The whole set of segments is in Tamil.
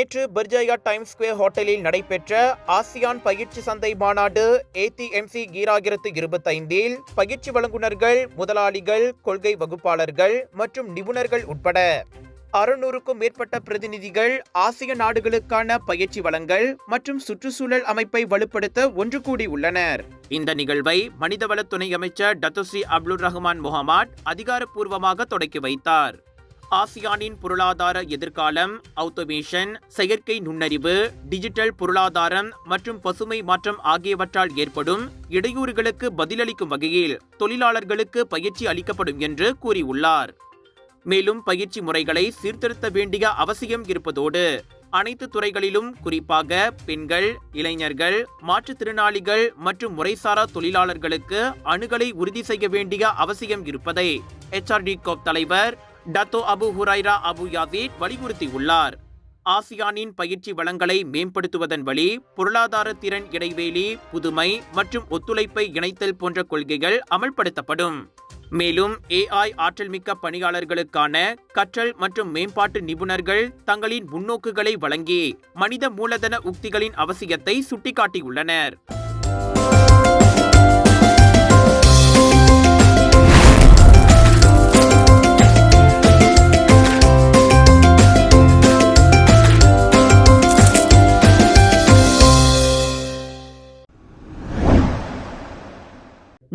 நேற்று பர்ஜாயா டைம் ஸ்கொயர் ஹோட்டலில் நடைபெற்ற ஆசியான் பயிற்சி சந்தை மாநாடு ஏடிஎம்சி ஈராயிரத்து இருபத்தைந்தில் பயிற்சி வழங்குனர்கள் முதலாளிகள் கொள்கை வகுப்பாளர்கள் மற்றும் நிபுணர்கள் உட்பட அறுநூறுக்கும் மேற்பட்ட பிரதிநிதிகள் ஆசிய நாடுகளுக்கான பயிற்சி வளங்கள் மற்றும் சுற்றுச்சூழல் அமைப்பை வலுப்படுத்த ஒன்று கூடி உள்ளனர். இந்த நிகழ்வை மனிதவள துணை அமைச்சர் டத்துஸ்ரீ அப்துல் ரஹ்மான் முகமாட் அதிகாரப்பூர்வமாக தொடக்கி வைத்தார். ஆசியானின் பொருளாதார எதிர்காலம் அவுட்டோமேஷன் செயற்கை நுண்ணறிவு டிஜிட்டல் பொருளாதாரம் மற்றும் பசுமை மாற்றம் ஆகியவற்றால் ஏற்படும் இடையூறுகளுக்கு பதிலளிக்கும் வகையில் தொழிலாளர்களுக்கு பயிற்சி அளிக்கப்படும் என்று கூறியுள்ளார். மேலும் பயிற்சி முறைகளை சீர்திருத்த வேண்டிய அவசியம் இருப்பதோடு அனைத்து துறைகளிலும் குறிப்பாக பெண்கள் இளைஞர்கள் மாற்றுத்திறனாளிகள் மற்றும் முறைசாரா தொழிலாளர்களுக்கு அணுகலை உறுதி செய்ய வேண்டிய அவசியம் இருப்பதை எச்ஆர்டி கோப் தலைவர் Datuk Abu Hurairah Abu Yazid வலியுறுத்தியுள்ளார். ஆசியானின் பயிற்சி வளங்களை மேம்படுத்துவதன் வழி பொருளாதார திறன் இடைவெளி புதுமை மற்றும் ஒத்துழைப்பை இணைத்தல் போன்ற கொள்கைகள் அமல்படுத்தப்படும். மேலும் ஏஐ ஆற்றல்மிக்க பணியாளர்களுக்கான கற்றல் மற்றும் மேம்பாட்டு நிபுணர்கள் தங்களின் முன்னோக்குகளை வழங்கி மனித மூலதன உக்திகளின் அவசியத்தை சுட்டிக்காட்டியுள்ளனர்.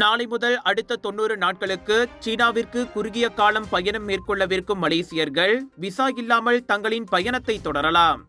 நாளை முதல் அடுத்த தொண்ணூறு நாட்களுக்கு சீனாவிற்கு குறுகிய காலம் பயணம் மேற்கொள்ளவிருக்கும் மலேசியர்கள் விசா இல்லாமல் தங்களின் பயணத்தை தொடரலாம்.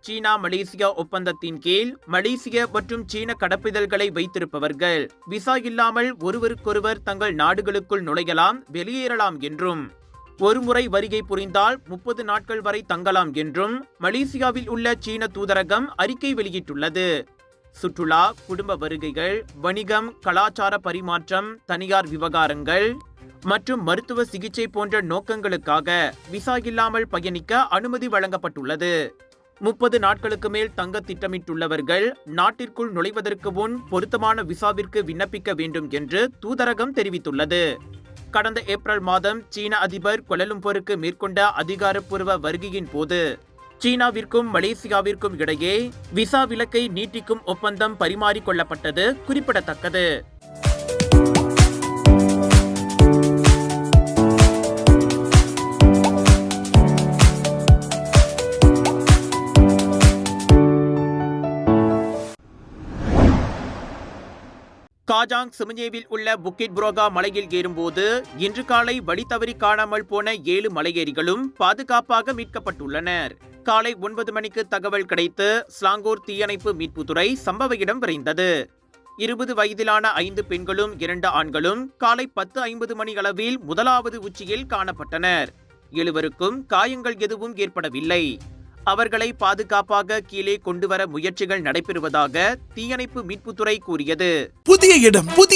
சீனா மலேசியா ஒப்பந்தத்தின் கீழ் மலேசிய மற்றும் சீன கடப்பிதழ்களை வைத்திருப்பவர்கள் விசா இல்லாமல் ஒருவருக்கொருவர் தங்கள் நாடுகளுக்குள் நுழையலாம் வெளியேறலாம் என்றும் ஒருமுறை வருகை புரிந்தால் முப்பது நாட்கள் வரை தங்கலாம் என்றும் மலேசியாவில் உள்ள சீன தூதரகம் அறிக்கை வெளியிட்டுள்ளது. சுற்றுலா குடும்ப வருகைகள் வணிகம் கலாச்சார பரிமாற்றம் தனியார் விவகாரங்கள் மற்றும் மருத்துவ சிகிச்சை போன்ற நோக்கங்களுக்காக விசா இல்லாமல் பயணிக்க அனுமதி வழங்கப்பட்டுள்ளது. முப்பது நாட்களுக்கு மேல் தங்க திட்டமிட்டுள்ளவர்கள் நாட்டிற்குள் நுழைவதற்கு முன் பொருத்தமான விசாவிற்கு விண்ணப்பிக்க வேண்டும் என்று தூதரகம் தெரிவித்துள்ளது. கடந்த ஏப்ரல் மாதம் சீன அதிபர் கொலலும்பூருக்கு மேற்கொண்ட அதிகாரப்பூர்வ வருகையின் போது சீனாவிற்கும் மலேசியாவிற்கும் இடையே விசா விலக்கை நீட்டிக்கும் ஒப்பந்தம் பரிமாறிக்கொள்ளப்பட்டது குறிப்பிடத்தக்கது. காஜாங் சிமஞ்சேவில் உள்ள புக்கிட் புரோகா மலையில் ஏறும்போது இன்று காலை வழி தவறி காணாமல் போன ஏழு மலையேறிகளும் பாதுகாப்பாக மீட்கப்பட்டுள்ளனர். காலை ஒன்பது மணிக்கு தகவல் கிடைத்து ஸ்லாங்கூர் தீயணைப்பு மீட்புத்துறை சம்பவ இடம் விரைந்தது. இருபது வயதிலான ஐந்து பெண்களும் இரண்டு ஆண்களும் காலை பத்து ஐம்பது மணி அளவில் முதலாவது உச்சியில் காணப்பட்டனர். எழுவருக்கும் காயங்கள் எதுவும் ஏற்படவில்லை. அவர்களை பாதுகாப்பாக கீழே கொண்டுவர முயற்சிகள் நடைபெறுவதாக தீயணைப்பு மீட்புத்துறை கூறியது. புதிய இடம் புதிய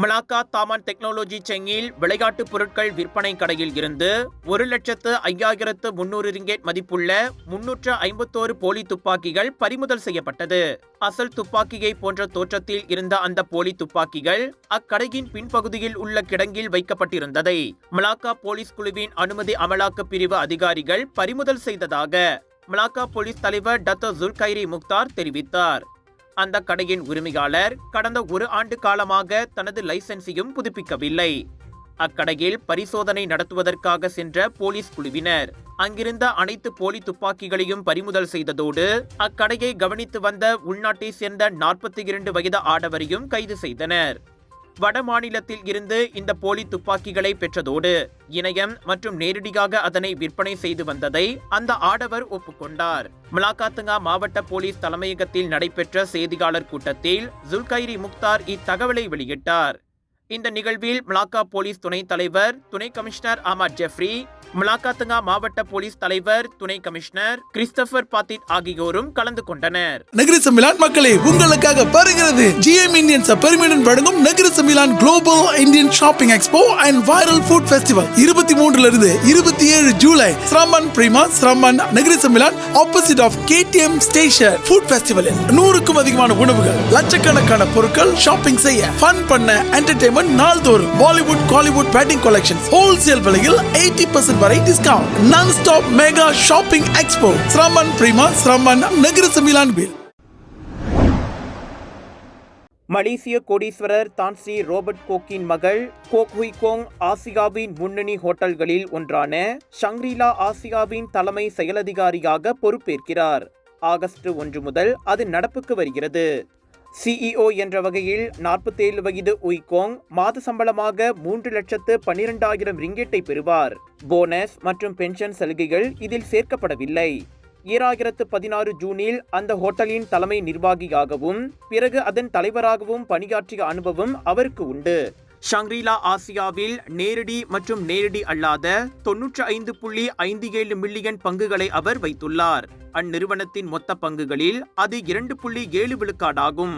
மலாக்கா தாமான் டெக்னாலஜி செங்கில் விளையாட்டு பொருட்கள் விற்பனை கடையில் இருந்து ஒரு லட்சத்து ஐயாயிரத்து முன்னூறு ரிங்கேட் மதிப்புள்ள முன்னூற்று ஐம்பத்தோரு போலி துப்பாக்கிகள் பறிமுதல் செய்யப்பட்டது. அசல் துப்பாக்கியை போன்ற தோற்றத்தில் இருந்த அந்த போலி துப்பாக்கிகள் அக்கடையின் பின்பகுதியில் உள்ள கிடங்கில் வைக்கப்பட்டிருந்ததை மலாக்கா போலீஸ் குழுவின் அனுமதி அமலாக்க பிரிவு அதிகாரிகள் பறிமுதல் செய்ததாக மலாக்கா போலீஸ் தலைவர் டத்தோ ஜுல்கைரி முக்தார் தெரிவித்தார். அந்த கடையின் உரிமையாளர் கடந்த ஒரு ஆண்டு காலமாக தனது லைசென்ஸையும் புதுப்பிக்கவில்லை. அக்கடையில் பரிசோதனை நடத்துவதற்காக சென்ற போலீஸ் குழுவினர் அங்கிருந்த அனைத்து போலி துப்பாக்கிகளையும் பறிமுதல் செய்ததோடு அக்கடையை கவனித்து வந்த உள்நாட்டை சேர்ந்த நாற்பத்தி இரண்டு வயது ஆடவரையும் கைது செய்தனர். வட மாநிலத்தில் இருந்து இந்த போலி துப்பாக்கிகளை பெற்றதோடு இணையம் மற்றும் நேரடியாக அதனை விற்பனை செய்து வந்ததை அந்த ஆடவர் ஒப்புக்கொண்டார். மலாக்காத்துங்கா மாவட்ட போலீஸ் தலைமையகத்தில் நடைபெற்ற செய்தியாளர் கூட்டத்தில் ஜுல்கைரி முக்தார் இத்தகவலை வெளியிட்டார். இந்த நிகழ்வில் மலாக்கா போலீஸ் துணைத் தலைவர் துணை கமிஷனர் அமர் ஜெஃப்ரி மலாக்காத்துங்கா மாவட்ட போலீஸ் தலைவர் துணை கமிஷனர் கிறிஸ்டபர் பாத்திட் ஆகியோரும் கலந்து கொண்டனர். நகர சமிலான் மக்களை உங்களுக்காக வருகிறது ஜிஎம் இந்தியன்ஸ் பெருமிடன் வழங்கும் Negeri Sembilan global Indian shopping expo and viral food festival இருபத்தி மூன்றுல இருந்து இருபத்தி ஏழு July Seremban Prima Seremban Negeri Sembilan opposite of KTM station food ஃபெஸ்டிவலில் நூறுக்கும் அதிகமான உணவுகள் லட்சக்கணக்கான பொருட்கள் ஷாப்பிங் செய்ய ஃபன் பண்ண என்டர்டைன்மெண்ட் நாள்தோறும். Bollywood Kollywood batik collection wholesale விலையில் எயிட்டி பர்சன்ட் வரை discount non stop mega shopping expo Seremban Prima Seremban Negeri Sembilan bill மலேசிய கோடீஸ்வரர் தான்ஸ்ரீ ரோபர்ட் கோக்கின் மகள் கோக் ஹுய்கோங் ஆசியாவின் முன்னணி ஹோட்டல்களில் ஒன்றான ஷங்க்ரிலா ஆசியாவின் தலைமை செயலதிகாரியாக பொறுப்பேற்கிறார். ஆகஸ்ட் ஒன்று முதல் அது நடப்புக்கு வருகிறது. சிஇஓ என்ற வகையில் நாற்பத்தேழு வயது உய்கோங் மாத சம்பளமாக மூன்று லட்சத்து பன்னிரெண்டாயிரம் ரிங்கெட்டை பெறுவார். போனஸ் மற்றும் பென்ஷன் சலுகைகள் இதில் சேர்க்கப்படவில்லை. ஈராயிரத்து பதினாறு ஜூனில் அந்த ஹோட்டலின் தலைமை நிர்வாகியாகவும் பிறகு அதன் தலைவராகவும் பணியாற்றிய அனுபவம் அவருக்கு உண்டு. ஷங்க்ரிலா ஆசியாவில் நேரடி மற்றும் நேரடி அல்லாத தொன்னூற்று ஐந்து புள்ளி ஐந்து ஏழு மில்லியன் பங்குகளை அவர் வைத்துள்ளார். அந்நிறுவனத்தின் மொத்த பங்குகளில் அது இரண்டு புள்ளி ஏழு விழுக்காடாகும்.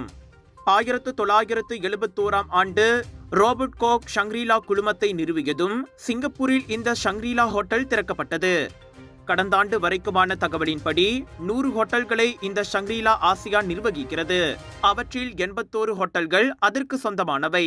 ஆயிரத்து தொள்ளாயிரத்து எழுபத்தோராம் ஆண்டு ரோபர்ட் கோக் ஷங்க்ரிலா குழுமத்தை நிறுவியதும் சிங்கப்பூரில் இந்த ஷங்க்ரிலா ஹோட்டல் திறக்கப்பட்டது. கடந்த ஆண்டு வரைக்குமான தகவலின்படி நூறு ஹோட்டல்களை இந்த ஷங்க்ரிலா ஆசியா நிர்வகிக்கிறது. அவற்றில் எண்பத்தோரு ஹோட்டல்கள் அதற்கு சொந்தமானவை.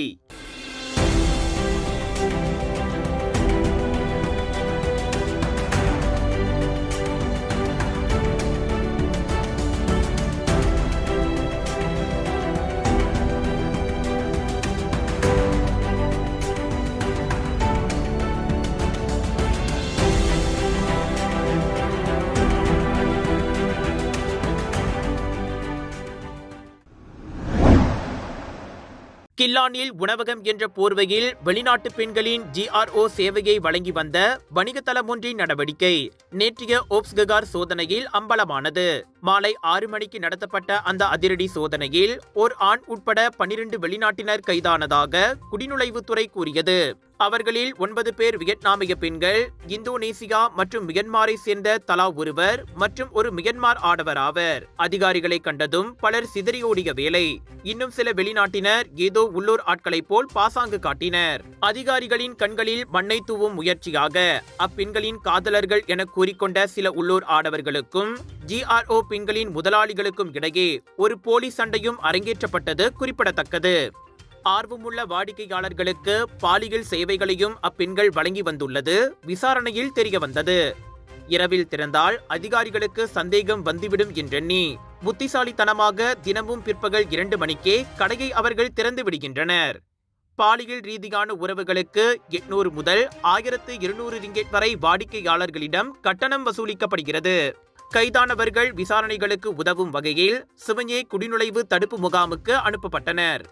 கில்லானில் உணவகம் என்ற போர்வையில் வெளிநாட்டு பெண்களின் ஜிஆர்ஓ சேவையை வழங்கி வந்த வணிகத்தளம் ஒன்றின் நடவடிக்கை நேற்றைய ஓப்ஸ்ககார் சோதனையில் அம்பலமானது. மாலை ஆறு மணிக்கு நடத்தப்பட்ட அந்த அதிரடி சோதனையில் ஓர் ஆண் உட்பட பனிரெண்டு வெளிநாட்டினர் கைதானதாக குடிநுழைவுத்துறை கூறியது. அவர்களில் ஒன்பது பேர் வியட்நாமிய பெண்கள் இந்தோனேசியா மற்றும் மியன்மாரை சேர்ந்த தலா ஒருவர் மற்றும் ஒரு மியன்மார் ஆடவர் ஆவர். அதிகாரிகளை கண்டதும் பலர் சிதறியோடிய வேலை இன்னும் சில வெளிநாட்டினர் ஏதோ உள்ளூர் ஆட்களைப் போல் பாசாங்கு காட்டினர். அதிகாரிகளின் கண்களில் மண்ணை தூவும் முயற்சியாக அப்பெண்களின் காதலர்கள் என கூறிக்கொண்ட சில உள்ளூர் ஆடவர்களுக்கும் ஜிஆர்ஓ பெண்களின் முதலாளிகளுக்கும் இடையே ஒரு போலீஸ் சண்டையும் அரங்கேற்றப்பட்டது குறிப்பிடத்தக்கது. ஆர்வமுள்ள வாடிக்கையாளர்களுக்கு பாலியல் சேவைகளையும் அப்பெண்கள் வழங்கி வந்துள்ளது. விசாரணையில் தெரியவந்தது இரவில் திறந்தால் அதிகாரிகளுக்கு சந்தேகம் வந்துவிடும் என்றெண்ணி புத்திசாலித்தனமாக தினமும் பிற்பகல் இரண்டு மணிக்கே கடையை அவர்கள் திறந்து விடுகின்றனர். பாலியல் ரீதியான உறவுகளுக்கு எட்நூறு முதல் ஆயிரத்து இருநூறு ரிங்கெட் வரை வாடிக்கையாளர்களிடம் கட்டணம் வசூலிக்கப்படுகிறது. கைதானவர்கள் விசாரணைகளுக்கு உதவும் வகையில் சிவஞே குடிநுழைவு தடுப்பு முகாமுக்கு அனுப்பப்பட்டனர்.